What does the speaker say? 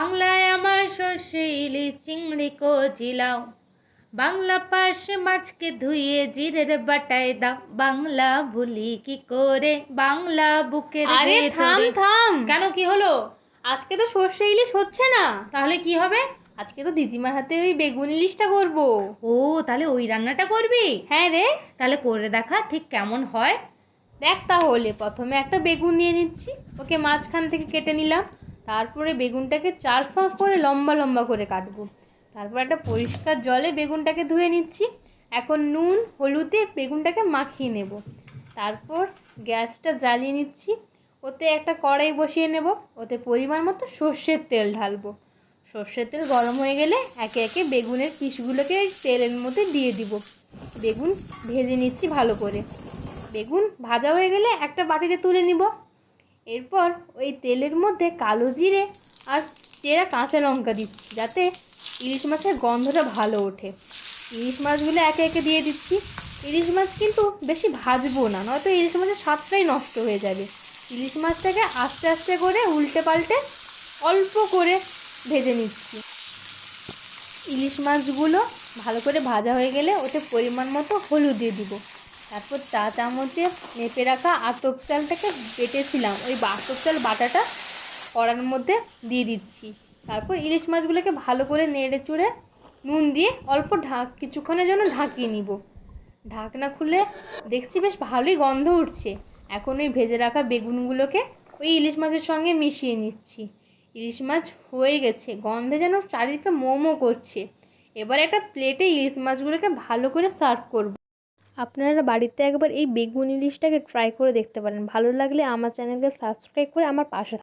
বাংলায় আমার সর্ষে ইলিশ চিংড়ি কচিলাও বাংলা পাশে মাছকে ধুয়ে জিরের বাটায় দাও। বাংলা ভুলি কি করে? বাংলা বুকে আরে থাম থাম। কেন কি হলো? আজকে তো সর্ষে ইলিশ হচ্ছে না। তাহলে কি হবে? আজকে তো দিদিমার হাতে ওই বেগুন ইলিশটা করব। ও তাহলে ওই রান্নাটা করবি? হ্যাঁ রে। তাহলে করে দেখা ঠিক কেমন হয়। দেখ তাহলে প্রথমে একটা বেগুন নিয়ে নিচ্ছি। ওকে মাঝখান থেকে কেটে নিলাম। তারপরে বেগুনটাকে চার ফাঁক করে লম্বা লম্বা করে কাটবো। তারপর একটা পরিষ্কার জলে বেগুনটাকে ধুয়ে নিচ্ছি। এখন নুন, হলুদে বেগুনটাকে মাখিয়ে নেব। তারপর গ্যাসটা জ্বালিয়ে নিচ্ছি। ওতে একটা কড়াই বসিয়ে নেব। ওতে পরিমাণ মতো সর্ষের তেল ঢালবো। সর্ষের তেল গরম হয়ে গেলে একে একে বেগুনের পিসগুলোকে তেলের মধ্যে দিয়ে দিব। বেগুন ভেজে নিচ্ছি ভালো করে। বেগুন ভাজা হয়ে গেলে একটা বাটিতে তুলে নিব। এরপর ওই তেলের মধ্যে কালো জিরে আর চেরা কাঁচা লঙ্কা দিচ্ছি, যাতে ইলিশ মাছের গন্ধটা ভালো ওঠে। ইলিশ মাছগুলো একে একে দিয়ে দিচ্ছি। ইলিশ মাছ কিন্তু বেশি ভাজবো না, নয়তো ইলিশ মাছের স্বাদটাই নষ্ট হয়ে যাবে। ইলিশ মাছটাকে আস্তে আস্তে করে উল্টে পাল্টে অল্প করে ভেজে নিচ্ছি। ইলিশ মাছগুলো ভালো করে ভাজা হয়ে গেলে ওতে পরিমাণ মতো হলুদ দিয়ে দিব। তারপর চা চামচে মেপে রাখা আতপ চালটাকে বেটেছিলাম। ওই আতপ চাল বাটাটা কড়ার মধ্যে দিয়ে দিচ্ছি। তারপর ইলিশ মাছগুলোকে ভালো করে নেড়ে চুড়ে নুন দিয়ে অল্প ঢাক কিছুক্ষণের জন্য ঢাকিয়ে নিব। ঢাকনা খুলে দেখছি বেশ ভালোই গন্ধ উঠছে। এখন ওই ভেজে রাখা বেগুনগুলোকে ওই ইলিশ মাছের সঙ্গে মিশিয়ে নিচ্ছি। ইলিশ মাছ হয়ে গেছে। গন্ধে যেন চারিদিকে মোমো করছে। এবার একটা প্লেটে ইলিশ মাছগুলোকে ভালো করে সার্ভ করব। আপনারা বাড়িতে একবার এই বেগুন ইলিশটাকে ট্রাই করে দেখতে পারেন। ভালো লাগলে আমার চ্যানেলকে সাবস্ক্রাইব করে আমার পাশে